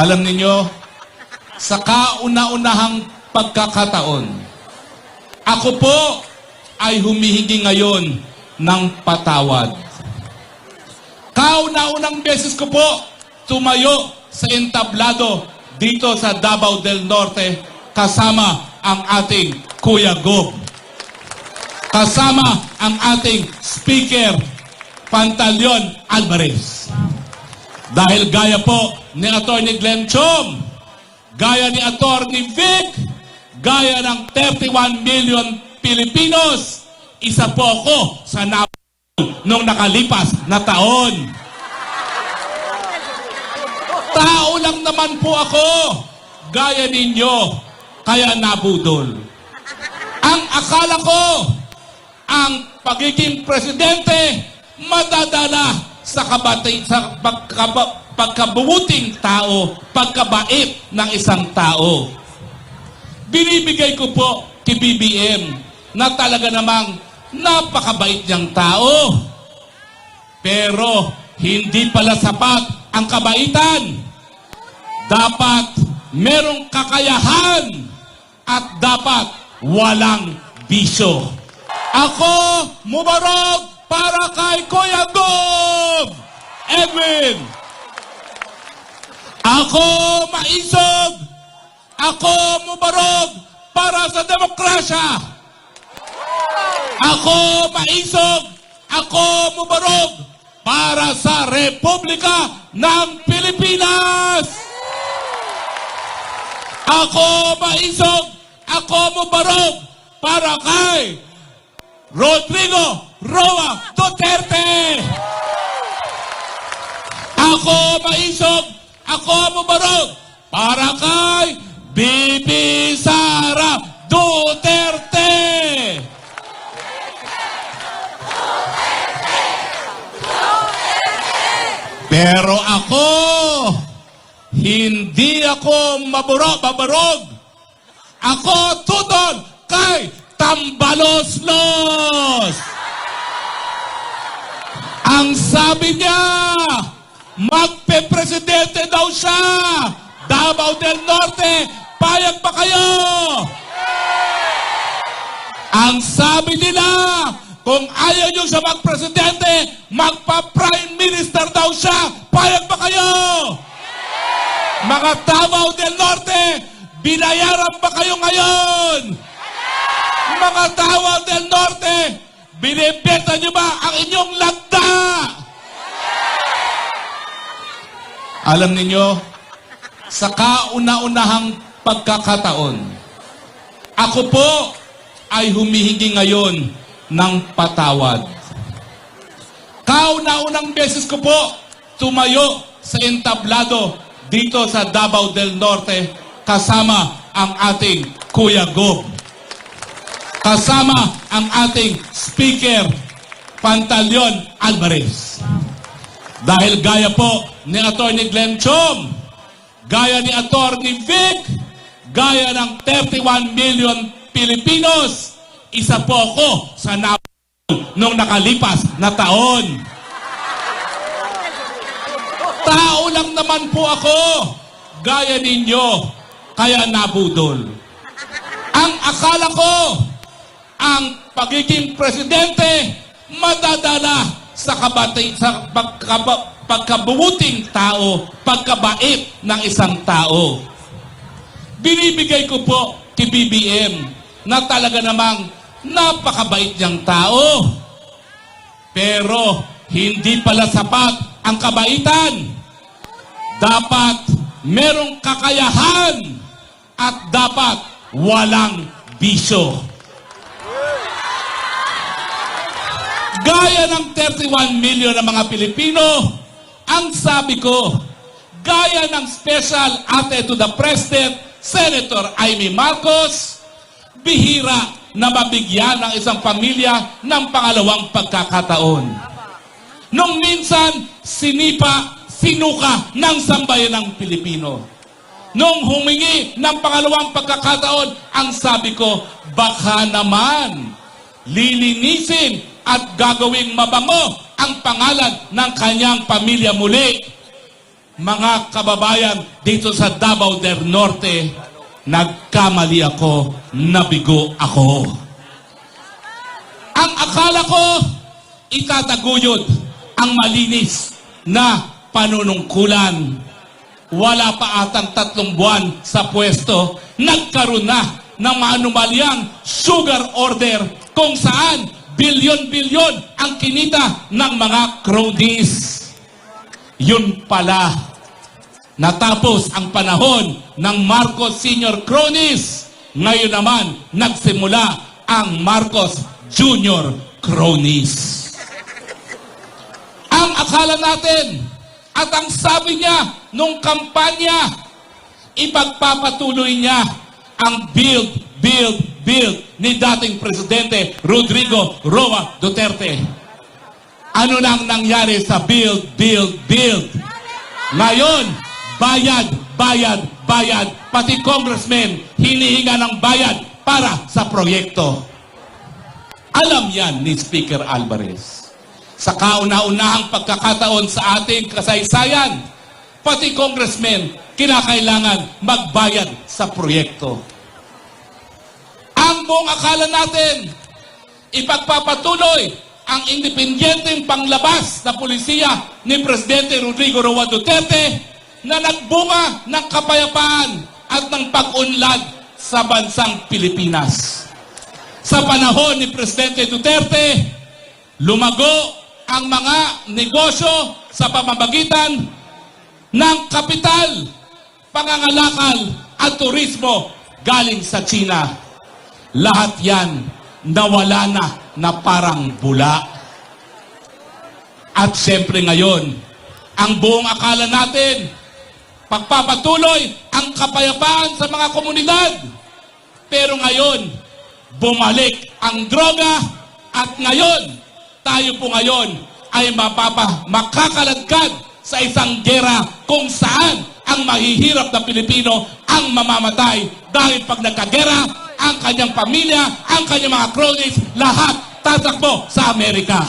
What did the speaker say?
Alam ninyo, sa kauna-unahang pagkakataon, ako po ay humihingi ngayon ng patawad. Kauna-unang beses ko po tumayo sa entablado dito sa Davao del Norte kasama ang ating Kuya Gob. Kasama ang ating Speaker Pantaleon Alvarez. Dahil gaya po ni Atty. Glenn Chom, gaya ni Atty. Vic, gaya ng 31 million Pilipinos, isa po ako sa na nung nakalipas na taon. Tao lang naman po ako, gaya ninyo, kaya nabudol. Ang akala ko, ang pagiging presidente, madadala sa kabati, sa pagkaba, pagkabubuting tao, pagkabait ng isang tao. Binibigay ko po kay BBM na talaga namang napakabait niyang tao. Pero hindi pala sapat ang kabaitan. Dapat merong kakayahan at dapat walang bisyo. Ako, mubarog para kay Kuya Gob! Edwin! Ako, maisog! Ako, mubarog para sa demokrasya! Ako maisog, ako mubarog para sa Republika ng Pilipinas. Ako maisog, ako mubarog para kay Rodrigo Roa Duterte. Ako maisog, ako mubarog para kay Bibi Sara Duterte. Pero ako, hindi ako maburog, babarog. Ako tutol kay Tambaloslos. Ang sabi niya, magpe-presidente daw siya. Davao del Norte, payag pa kayo? Ang sabi nila, kung ayaw nyo siya magpresidente, magpa-prime minister daw siya. Payag ba kayo? Mga Davao del Norte, binayaran ba kayo ngayon? Mga Davao del Norte, binibenta nyo ba ang inyong lagda? Alam ninyo, sa kauna-unahang pagkakataon, ako po ay humihingi ngayon ng patawad. Kauna-unang beses ko po tumayo sa entablado dito sa Davao del Norte kasama ang ating Kuya Gob. Kasama ang ating Speaker Pantaleon Alvarez. Dahil gaya po ni Atty. Glenn Chom, gaya ni Atty. Vic, gaya ng 31 million Pilipinos, isa po ako sa na nung nakalipas na taon. Tao lang naman po ako, gaya ninyo, kaya nabudol. Ang akala ko, ang pagiging presidente, madadala sa kabati, sa pagkaba, pagkabubuting tao, pagkabait ng isang tao. Binibigay ko po kay BBM na talaga namang napakabait niyang tao. Pero hindi pala sapat ang kabaitan. Dapat merong kakayahan at dapat walang bisyo. Gaya ng 31 million ng mga Pilipino, ang sabi ko, gaya ng special ate to the President, Senator Amy Marcos, bihira na mabigyan ng isang pamilya ng pangalawang pagkakataon. Nung minsan, sinipa, sinuka ng sambayan ng Pilipino. Nung humingi ng pangalawang pagkakataon, ang sabi ko, baka naman, lilinisin at gagawing mabango ang pangalan ng kanyang pamilya muli. mga kababayan dito sa Davao del Norte, nagkamali ako, nabigo ako. Ang akala ko, itataguyod ang malinis na panunungkulan. Wala pa atang tatlong buwan sa pwesto, nagkaroon na ng manumalyang sugar order kung saan bilyon-bilyon ang kinita ng mga cronies. Yun pala, natapos ang panahon ng Marcos Senior Cronies. Ngayon naman, nagsimula ang Marcos Junior Cronies. Ang akala natin at ang sabi niya nung kampanya, ipagpapatuloy niya ang build, build, build ni dating Presidente Rodrigo Roa Duterte. Ano nang nangyari sa build, build, build? Ngayon, bayad, bayad, bayad. Pati congressmen, hinihinga ng bayad para sa proyekto. Alam yan ni Speaker Alvarez. Sa kauna-unahang pagkakataon sa ating kasaysayan, pati congressmen, kinakailangan magbayad sa proyekto. Buong akala natin, ipagpapatuloy ang independenteng panglabas na pulisya ni Presidente Rodrigo Roa Duterte na nagbunga ng kapayapaan at ng pag-unlad sa bansang Pilipinas. Sa panahon ni Presidente Duterte, lumago ang mga negosyo sa pamamagitan ng kapital, pangangalakal at turismo galing sa China. Lahat yan nawala na na parang bula. At siyempre ngayon, ang buong akala natin, pagpapatuloy ang kapayapaan sa mga komunidad. Pero ngayon, bumalik ang droga at ngayon, tayo po ngayon ay mapapa, makakaladkad sa isang gera kung saan ang mahihirap na Pilipino ang mamamatay dahil pag nagkagera, ang kanyang pamilya, ang kanyang mga cronies, lahat tatakbo sa Amerika.